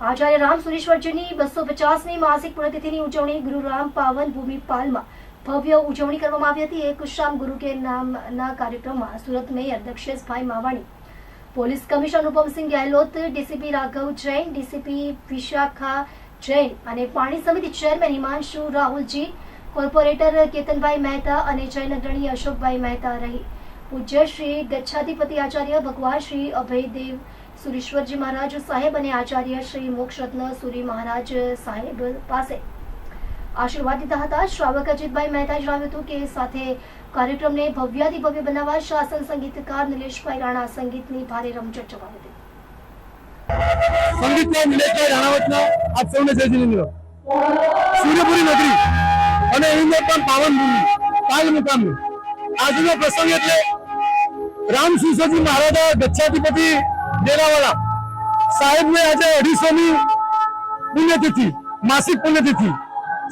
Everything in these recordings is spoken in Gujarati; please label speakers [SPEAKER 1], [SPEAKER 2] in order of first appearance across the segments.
[SPEAKER 1] આચાર્ય રામ સુરેશ્વરજીની બસો પચાસમી માસિક પુણ્યતિથિની ઉજવણી ગુરુ રામ પાવન ભૂમિ ભવ્ય ઉજવણી કરવામાં આવી હતી. એક શામ ગુરુ કે નામના કાર્યક્રમમાં Surat mayor Daksheshbhai Mavani, police commissioner Upamsingh Gehlot, DCP Raghav Jain, DCP Vishakha Jain અને પાણી સમિતિ ચેરમેન હિમાંશુ રાહુલજી, કોર્પોરેટર કેતનભાઈ મહેતા અને જૈન અગ્રણી અશોકભાઈ મહેતા રહી. પૂજ્ય શ્રી ગચ્છાધિપતિ આચાર્ય ભગવાન શ્રી અભયદેવ સુરેશ્વરજી મહારાજ સાહેબ અને આચાર્ય શ્રી મોક્ષરત્ન સુરી મહારાજ સાહેબ પાસે આશીર્વાદ દીધા હતા. શ્રાવક અજીતભાઈ મહેતા જણાવ્યું હતું કે સાથે કાર્યક્રમને ભવ્યાથી ભવ્ય બનાવવા શાસન સંગીતકાર નિલેશભાઈ રાણા સંગીતની ભારે રમઝટ જમાવી હતી.
[SPEAKER 2] સંગીતના નિલેશભાઈ રાણાવતના આપ સૌને જય જિનેન્દ્ર સૂર્યપુરી નગરી અને એની પણ પાવન ભૂમિ કાલ મુકામની આજનો પ્રસંગ એટલે રામ સુસજી મહારાજા ગચ્છાધિપતિ ડેરાવાળા સાહેબને આજે અઢીસોમી પુણ્યતિથિ, માસિક પુણ્યતિથિ.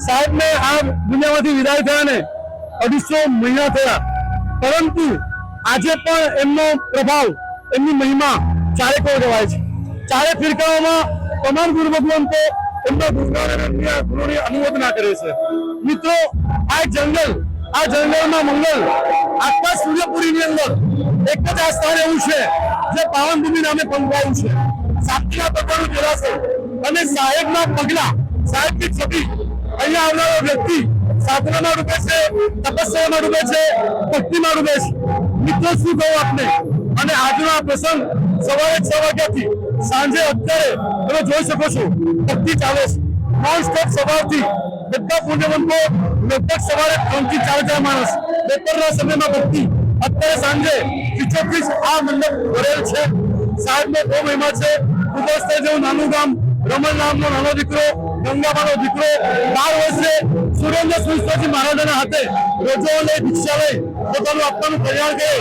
[SPEAKER 2] સાહેબને આ દુનિયામાંથી વિદાય થયા ને અઢીસો મહિના થયા. પરંતુ આજે પણ એમનો પ્રભાવ, એમની મહિમા ચારે કોર કહેવાય છે. ચારે ફિરકાઓમાં તમામ ગુરુ ભગવંતો એમના ગુરુની અનુમોદના કરે છે. મિત્રો, આ જંગલ, આ જંગલમાં મંગલ, આખા સૂર્યપુરીની અંદર એક જ આ સ્થાન એવું છે જે પાવન ભૂમિ નામે પંગવાયું છે. સાક્ષીના પગલાનું દેરાસર અને સાહેબના પગલા સાહેબની છબી અહીંયા આવનારો વ્યક્તિ સાધનામાં રૂપે છે, તપસ્યામાં ડૂબે છે, ભક્તિમાં ડૂબે છે. મિત્રો, શું કહું આપને? અને આજનો આ પ્રસંગ સવારે છ વાગ્યાથી સાંજે અત્યારે તમે જોઈ શકો છો, ભક્તિ ચાલે છે. નોન સ્ટોપ સવારથી બધા પુણ્યવંતો લગભગ સવારે ત્રણથી ચાર હજાર માણસ બપોરના સમયમાં ભક્તિ. અત્યારે સાંજે ખીચોખીચ આ મંડપ ભરેલ છે. સાહેબનો બહુ મહિમા છે. ઉદસ્તે જેવું નાનું ગામ. રમણ નામનો નાનો દીકરો ગંગાબાનો દીકરો, બાર વર્ષે સુરેન્દ્ર સુરેશ્વરજી મહારાજાના હાથે રોજો લઈ દીક્ષા લઈ પોતાનું આપવાનું કલ્યાણ કરે.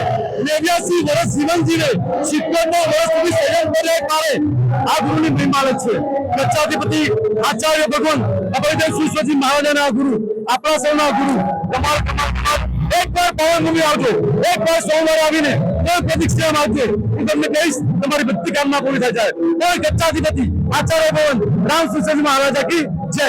[SPEAKER 2] નેવ્યાસી વર્ષ જીવન જીવે સિત્તેર નો વર્ષ સુધી સંયમ કરે કારે આ ગુરુની મહિમા છે. કચ્છાધિપતિ આચાર્ય ભગવાન અભયદેવ સુરેશ્વરજી મહારાજાના ગુરુ, આપણા સૌના ગુરુ કમાલ કમાલ કમાલ એક વાર પવન ભૂમિ આવજો. એક વાર સોમવાર આવીને કોઈ પ્રતિક્ષામાં આવજે હું તમને કહીશ, તમારી બધી કામના પૂરી થઈ જાય. કોઈ ગચ્છાધિપતિ, આચાર્ય ભવન, રામ સુરેશ્વરજી મહારાજા કી જય.